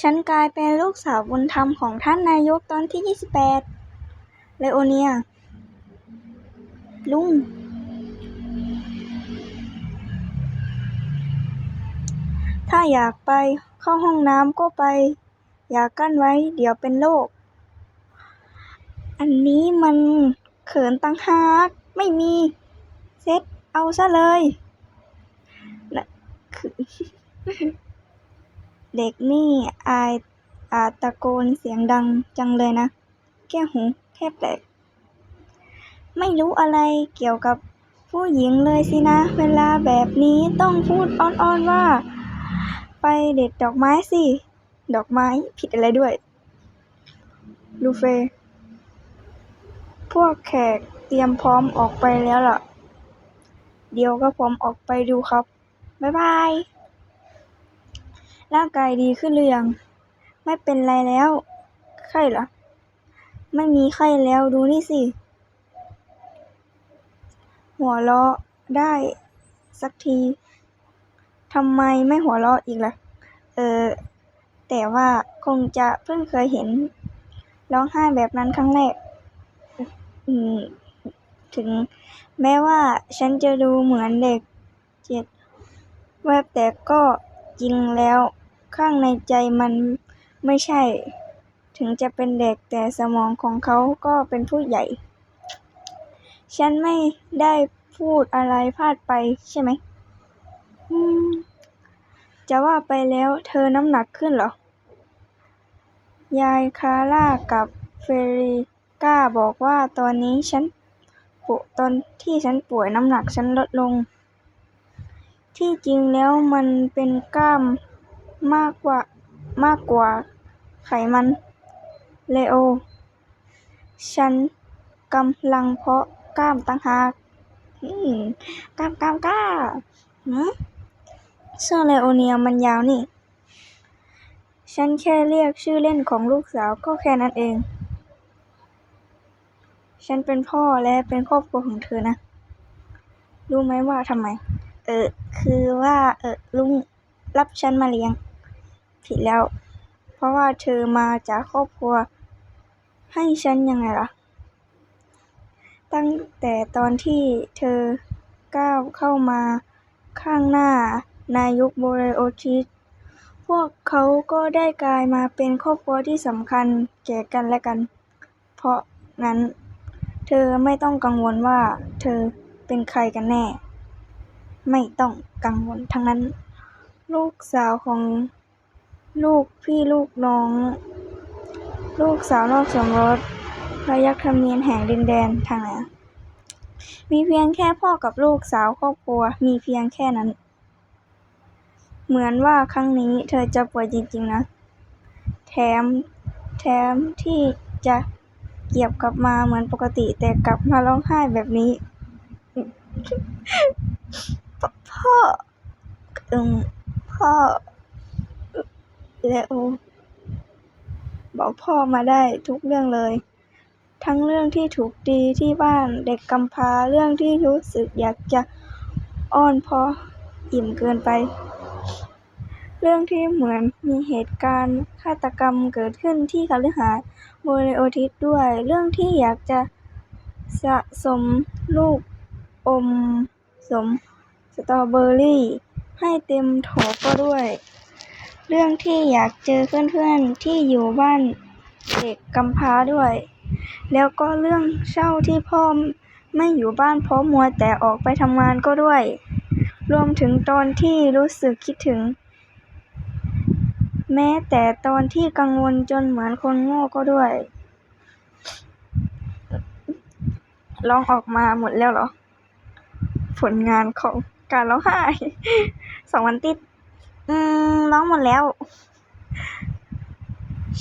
ฉันกลายเป็นลูกสาวบุญธรรมของท่านนายกตอนที่ยี่สิบแปดเลโอเนีย ลุง ถ้าอยากไปเข้าห้องน้ำก็ไป อย่ากั้นไว้เดี๋ยวเป็นโรค อันนี้มันเขินตังหากไม่มี เซ็ตเอาซะเลยนะคือ เด็กนี่อายอาตะโกนเสียงดังจังเลยนะ แก้หูแทบแตก ไม่รู้อะไรเกี่ยวกับผู้หญิงเลยสินะ เวลาแบบนี้ต้องพูดอ้อนๆว่า ไปเด็ดดอกไม้สิ ดอกไม้ผิดอะไรด้วย ลูเฟ พวกแขกเตรียมพร้อมออกไปแล้วล่ะ เดี๋ยวก็ผมออกไปดูครับ บ๊ายบาย ร่างกายดีขึ้นหรือยัง ไม่เป็นไรแล้ว ไข้เหรอ ไม่มีไข้แล้วดูนี่สิ หัวเราะได้สักทีทำไมไม่หัวเราะอีกล่ะ เออ แต่ว่าคงจะเพิ่งเคยเห็น ร้องไห้แบบนั้นครั้งแรก อืม ถึงแม้ว่าฉันจะดูเหมือนเด็กเจ็ดแวบแต่ก็จริงแล้ว ข้างในใจมันไม่ใช่ ถึงจะเป็นเด็กแต่สมองของเขาก็เป็นผู้ใหญ่ ฉันไม่ได้พูดอะไรพลาดไปใช่ไหม จะว่าไปแล้วเธอน้ำหนักขึ้นเหรอ ยายคาร่ากับเฟริก้าบอกว่าตอนนี้ฉันปวตอนที่ฉันป่วยน้ำหนักฉันลดลง ที่จริงแล้วมันเป็นกล้าม มากกว่ามากกว่าไขมัน เลโอ ฉันกำลังเพาะกล้ามต่างหากกล้ามกล้ามกล้ามเสื้อเลโอเนียมันยาวนี่ ฉันแค่เรียกชื่อเล่นของลูกสาวก็แค่นั้นเอง ฉันเป็นพ่อและเป็นครอบครัวของเธอนะ รู้ไหมว่าทำไม เออ คือว่า เออลุงรับฉันมาเลี้ยง ผิดแล้ว เพราะว่าเธอมาจากครอบครัว ให้ฉันยังไงล่ะ ตั้งแต่ตอนที่เธอก้าวเข้ามาข้างหน้านายกโบเรโอทิสพวกเขาก็ได้กลายมาเป็นครอบครัวที่สำคัญแก่กันและกัน เพราะงั้น เธอไม่ต้องกังวลว่า เธอเป็นใครกันแน่ ไม่ต้องกังวลทั้งนั้น ลูกสาวของ ลูกพี่ลูกน้อง ลูกสาวนอกสมรสระยักธรรมเนียมแห่งดินแดนทางไหนมีเพียงแค่พ่อกับลูกสาวครอบครัว มีเพียงแค่นั้น เหมือนว่าครั้งนี้เธอจะป่วยจริงๆนะ แถม แถมที่จะเกียบกลับมาเหมือนปกติ แต่กลับมาร้องไห้แบบนี้พพ่อ อืมพ่อ เลโอ บอกพ่อมาได้ทุกเรื่องเลย ทั้งเรื่องที่ถูกตีที่บ้านเด็กกำพร้าเรื่องที่รู้สึกอยากจะอ้อนพ่ออิ่มเกินไป เรื่องที่เหมือนมีเหตุการณ์ฆาตกรรมเกิดขึ้นที่คฤหาสน์โบเลโอทิสด้วย เรื่องที่อยากจะสะสมลูกอมสมสตรอเบอรี่ ให้เต็มโถก็ด้วย เรื่องที่อยากเจอเพื่อนๆที่อยู่บ้านเด็กกำพร้าด้วย แล้วก็เรื่องเศร้าที่พ่อไม่อยู่บ้านเพราะมัวแต่ออกไปทำงานก็ด้วย รวมถึงตอนที่รู้สึกคิดถึง แม้แต่ตอนที่กังวลจนเหมือนคนโง่ก็ด้วยร้องออกมาหมดแล้วเหรอ ผลงานของการร้องไห้สองวันติด อืมร้องหมดแล้ว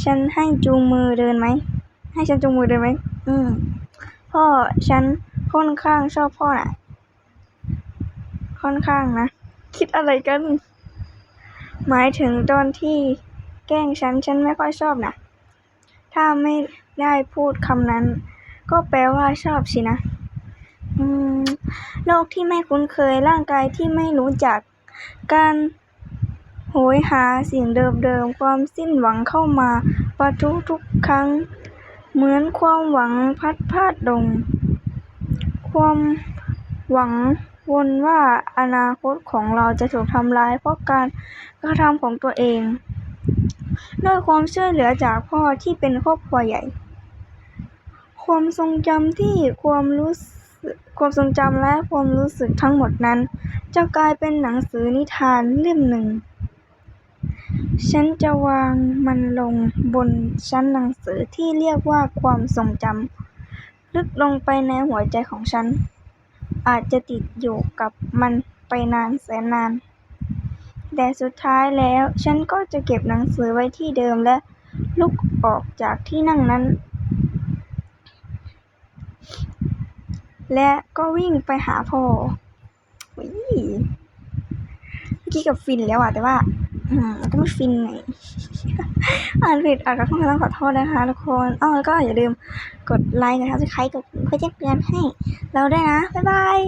ฉันให้จูงมือเดินไหม ให้ฉันจูงมือเดินไหม อืม พ่อฉันค่อนข้างชอบพ่อน่ะ ค่อนข้างนะ คิดอะไรกัน หมายถึงตอนที่แกล้งฉัน ฉันไม่ค่อยชอบนะ ถ้าไม่ได้พูดคำนั้น ก็แปลว่าชอบสินะ อืม โลกที่ไม่คุ้นเคยร่างกายที่ไม่รู้จัก การ หโหยหาสิ่งเดิมๆ ความสิ้นหวังเข้ามาปะทุทุกครั้ง เหมือนความหวังพัดพาดลงความหวังวนว่าอนาคตของเราจะถูกทำลายเพราะการกระทำของตัวเองด้วยความช่วยเหลือจากพ่อที่เป็นครอบครัวใหญ่ ความทรงจำที่ความรู้สึกความทรงจำและความรู้สึกทั้งหมดนั้น จะกลายเป็นหนังสือนิทานเล่มหนึ่ง ฉันจะวางมันลงบนชั้นหนังสือที่เรียกว่าความทรงจำ ลึกลงไปในหัวใจของฉัน อาจจะติดอยู่กับมันไปนานแสนนาน แต่สุดท้ายแล้วฉันก็จะเก็บหนังสือไว้ที่เดิมและลุกออกจากที่นั่งนั้น และก็วิ่งไปหาพ่อเมื่อกี้กับฟินแล้วอะแต่ว่า อืมก็ไม่ฟินไงอ่านผิดอ่านก็ต้องขอโทษนะคะทุกคนอ้อแล้วก็อย่าลืมกดไลค์กดซับสไครต์กดเพื่อแจ้งเตือนให้ เราด้วยนะ บ๊ายบาย